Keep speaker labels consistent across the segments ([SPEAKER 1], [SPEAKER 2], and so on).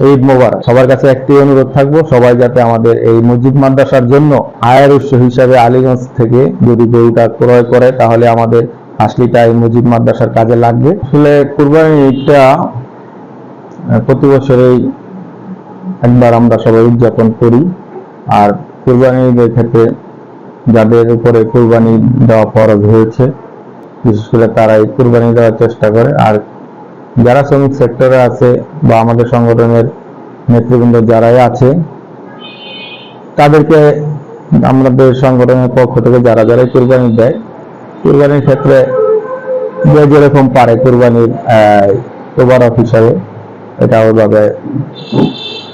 [SPEAKER 1] ঈদ মোবারক। সবার কাছে একটি অনুরোধ থাকব, সবাই যাতে আমাদের এই মসজিদ মাদ্রাসার জন্য আয়ের উৎস হিসাবে আলীগঞ্জ থেকে যদি গরুটা ক্রয় করে, তাহলে আমাদের হাসলিটা এই মসজিদ মাদ্রাসার কাজে লাগবে। আসলে কুরবানি ঈদটা প্রতি বছরেই একবার আমরা সবাই উদযাপন করি। আর কুরবানি ঈদের ক্ষেত্রে যাদের উপরে কুরবানি দেওয়া ফরজ হয়েছে, বিশেষ করে তারাই কুরবানি দেওয়ার চেষ্টা করে। আর যারা শ্রমিক সেক্টরে আছে বা আমাদের সংগঠনের নেতৃবৃন্দ যারাই আছে, তাদেরকে আমাদের সংগঠনের পক্ষ থেকে যারা যারা কুরবানি দেয়, কুরবানির ক্ষেত্রে যে যেরকম পারে কোরবানির কুরবানির অফ হিসাবে, এটা ওইভাবে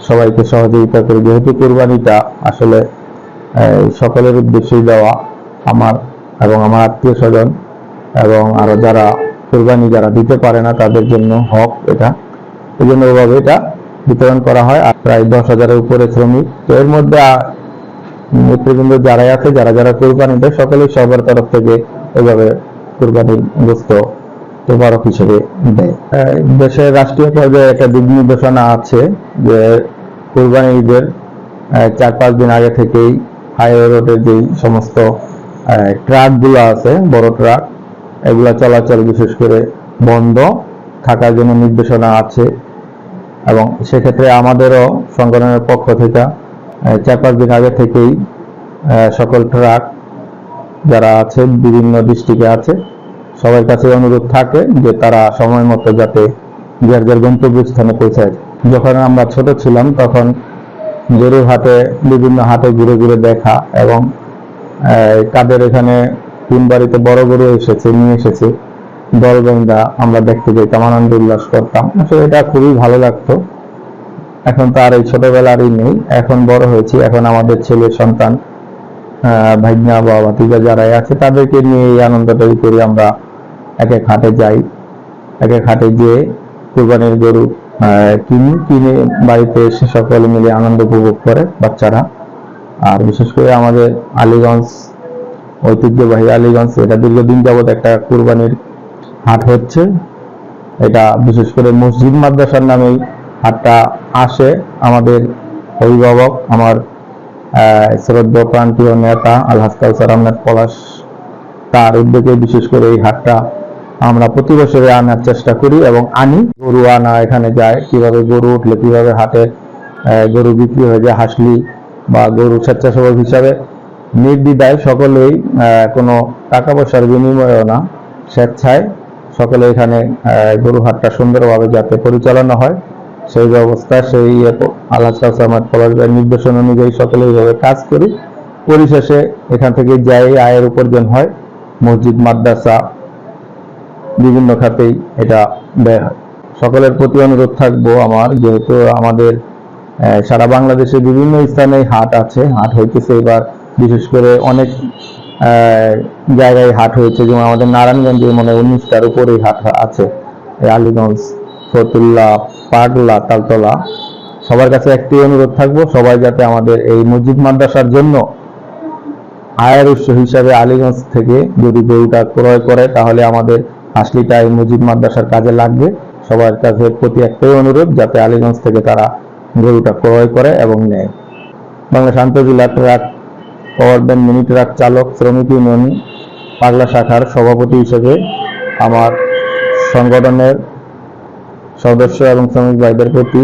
[SPEAKER 1] সবাইকে সহযোগিতা করি। যেহেতু কুরবানিটা আসলে সকলের উদ্দেশ্যেই দেওয়া, আমার এবং আমার আত্মীয় স্বজন এবং আরও যারা কুরবানি যারা দিতে পারে না, তাদের জন্য হক এটা। এই জন্য ওইভাবে এটা বিতরণ করা হয় আর প্রায় দশ হাজারের উপরে শ্রমিক। তো এর মধ্যে নেতৃবৃন্দ যারাই আছে, যারা যারা কুরবানি দেয়, সকলেই সবার তরফ থেকে এভাবে কুরবানির গোস্ত তোবারক হিসেবে দেয়। দেশের রাষ্ট্রীয় পর্যায়ে একটা দিক নির্দেশনা আছে যে কুরবানি ঈদের চার পাঁচ দিন আগে থেকেই হাইওয়ে রোডের যেই সমস্ত ট্রাকগুলো আছে, বড় ট্রাক এগুলা চলাচল বিশেষ করে বন্ধ থাকার জন্য নির্দেশনা আছে। এবং সেক্ষেত্রে আমাদেরও সংগঠনের পক্ষ থেকে চার পাঁচ দিন আগে থেকেই সকল ট্রাক যারা আছে, বিভিন্ন ডিস্ট্রিক্টে আছে, সবার কাছে অনুরোধ থাকে যে তারা সময় মতো যাতে যার যার গন্তব্যস্থানে পৌঁছায়। যখন আমরা ছোট ছিলাম তখন গরুর হাটে, বিভিন্ন হাটে ঘুরে ঘুরে দেখা এবং কাদের এখানে তিন বাড়িতে বড় গরু এসেছে নিয়ে এসেছে। দল দলবেন্দা আমরা দেখতে যেতাম আনন্দ উল্লাস করতাম। আসলে এটা খুবই ভালো লাগতো। এখন তো আর এই ছোটবেলারই নেই। এখন বড় হয়েছি এখন আমাদের ছেলে সন্তান আহ, ভাইগনা বা ভাতিজা যারাই আছে তাদেরকে নিয়ে এই আনন্দটাই করি আমরা। এক এক যাই এক এক গিয়ে কুরবানির গরু কিনি কিনে বাড়িতে এসে সকলে মিলে আনন্দ উপভোগ করে বাচ্চারা। আর বিশেষ করে আমাদের আলীগঞ্জ ঐতিহ্যবাহী আলীগঞ্জ, এটা দীর্ঘদিন যাবত একটা কুরবানির হাট হচ্ছে। এটা বিশেষ করে মসজিদ মাদ্রাসার নামেই হাটটা আসে। আমাদের অভিভাবক, আমার শ্রদ্ধ প্রান্তীয় নেতা আলহাজ কাউসার আহমেদ পলাশ, তার উদ্যোগে বিশেষ করে এই হাটটা আমরা প্রতি বছরে আনার চেষ্টা করি এবং আনি। গরু আনা এখানে যায়, কীভাবে গরু উঠলে কীভাবে হাটে গরু বিক্রি হয়ে যায় হাসলি বা গরু স্বেচ্ছাসেবক হিসাবে। নির্দ্বিধায় সকলেই কোনো টাকা পয়সার বিনিময়ও না, স্বেচ্ছায় সকলে এখানে গরু হাটটা সুন্দরভাবে যাতে পরিচালনা হয়। সেই ব্যবস্থা, সেই আল্লাহ সাহসামাদ পলাশবের নির্দেশনা অনুযায়ী সকলে এইভাবে কাজ করি। পরিশেষে এখান থেকে যাই, আয়ের উপার্জন হয়। মসজিদ, মাদ্রাসা, বিভিন্ন খাতেই এটা ব্যয় হয়। সকলের প্রতি অনুরোধ থাকব আমার, যেহেতু আমাদের সারা বাংলাদেশে বিভিন্ন স্থানে হাট আছে। হাট হইতেছে এবার বিশেষ করে অনেক জায়গায় হাট হয়েছে, যেমন আমাদের নারায়ণগঞ্জে মনে হয় উনিশটার উপরে হাট আছে। আলীগঞ্জ, ফতুল্লা, পাগলা, তালতলা। সবার কাছে একটি অনুরোধ থাকব, সবাই যাতে আমাদের এই মসজিদ মাদ্রাসার জন্য আয়ের উৎস হিসাবে আলীগঞ্জ থেকে যদি গরুটা ক্রয় করে, তাহলে আমাদের হাসলিটা এই মসজিদ মাদ্রাসার কাজে লাগবে। সবার কাছে প্রতি একটাই অনুরোধ, যাতে আলীগঞ্জ থেকে তারা গরুটা ক্রয় করে এবং নেয়। Bangladesh আন্তঃজেলা truck power band mini truck চালক শ্রমিক ইউনিয়ন পাগলা শাখার সভাপতি হিসেবে আমার সংগঠনের সদস্য এবং শ্রমিক ভাইদের প্রতি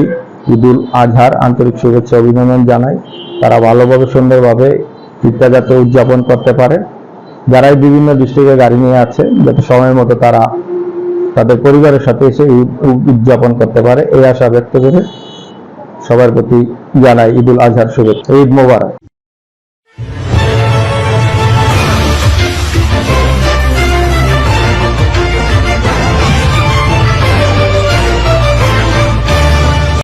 [SPEAKER 1] ঈদুল আজহার আন্তরিক শুভেচ্ছা অভিনন্দন জানাই। তারা ভালোভাবে, সুন্দরভাবে ঈদটা যাতে উদযাপন করতে পারে। যারাই বিভিন্ন ডিস্ট্রিক্টে গাড়ি নিয়ে আছে, যাতে সময় মতো তারা তাদের পরিবারের সাথে এসে ঈদ উদযাপন করতে পারে, এই আশা ব্যক্ত করে সবার প্রতি জানাই ঈদুল আজহার শুভেচ্ছা। ঈদ মোবারক।